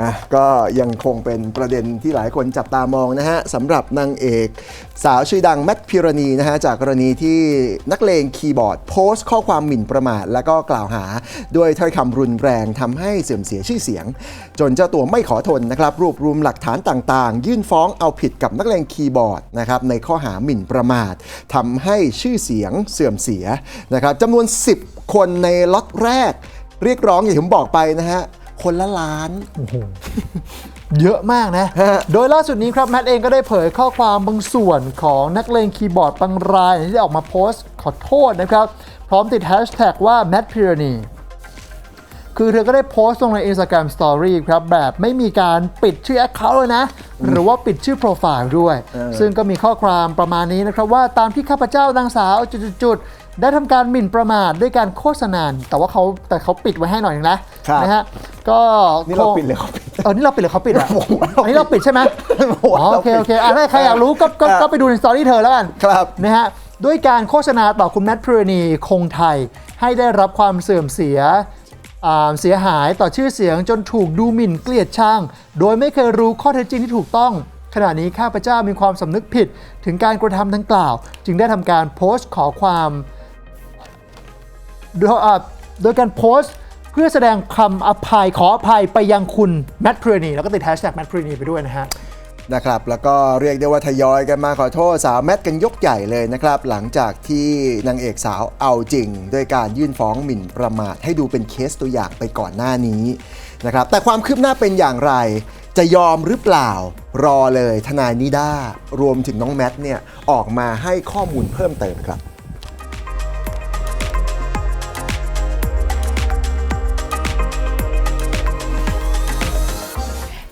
อะก็ยังคงเป็นประเด็นที่หลายคนจับตามองนะฮะสำหรับนางเอกสาวชื่อดังแมทพิรณีนะฮะจากกรณีที่นักเลงคีย์บอร์ด โพสต์ข้อความหมิ่นประมาท และก็กล่าวหาด้วยถ้อยคำรุนแรงทำให้เสื่อมเสียชื่อเสียง จนเจ้าตัวไม่ขอทนนะครับรวบรวมหลักฐานต่างๆ ยื่นฟ้องเอาผิดกับนักเลงคีย์บอร์ดนะครับในข้อหาหมิ่นประมาททำให้ชื่อเสียงเสื่อมเสียนะครับจำนวน 10 คนในล็อตแรก เรียกร้องอย่างที่ผมบอกไปนะฮะ คนละล้านเยอะมากนะฮะโดยล่าสุดนี้ครับแมทเองก็ได้เผยข้อความบางส่วนของนักเลงคีย์บอร์ดบางรายที่ได้ออกมาโพสต์ขอโทษนะครับ พร้อมติดแฮชแท็กว่า Matt p y r a n y คือเธอก็ได้โพสต์ลงใน Instagram Story ครับแบบไม่มีการปิดชื่อ Account เลยนะ หรือว่าปิดชื่อโปรไฟล์ด้วย ซึ่งก็มีข้อความประมาณนี้นะครับว่าตามที่ข้าพเจ้านางสาวจุดๆๆได้ทำการหมิ่นประมาทด้วยการโฆษณาแต่ว่าเขาแต่เขาปิดไว้ให้หน่อยนึงนะครับนะฮะ ก็นี่เราปิดเลยเขาปิด เออนี่เราปิดหรือเขาปิดอะผมว่าเราอันนี้เราปิดใช่ไหมผมว่าอ๋อโอเคโอเคอะถ้าใครอยากรู้ก็ก็ครับก็ไปดูในสตอรี่เธอแล้วกันครับ นะฮะด้วยการโฆษณาต่อคุณแมทพรณีคงไทย ให้ได้รับความเสื่อมเสียอ่าเสียหายต่อชื่อเสียงจนถูกดูหมิ่นเกลียดชังโดยไม่เคยรู้ข้อเท็จจริงที่ถูกต้อง ขณะนี้ข้าพเจ้ามีความสำนึกผิดถึงการกระทำดังกล่าว จึงได้ทำการโพสต์ขอความ โดยอ่าโดยการโพสต์ เพื่อแสดงคำอภัยขออภัยไปยังคุณแมทพรณีแล้วก็ติดแฮชแท็กแมทพรณีไปด้วยนะฮะนะครับแล้วก็เรียกได้ว่าทยอยกันมาขอโทษสาวแมทกันยกใหญ่เลยนะครับ หลังจากที่นางเอกสาวเอาจริง ด้วยการยื่นฟ้องหมิ่นประมาท ให้ดูเป็นเคสตัวอย่างไปก่อนหน้านี้นะครับแต่ความคืบหน้าเป็นอย่างไร จะยอมหรือเปล่ารอเลยทนายนิด้ารวมถึงน้องแมทเนี่ยออกมาให้ข้อมูลเพิ่มเติมครับ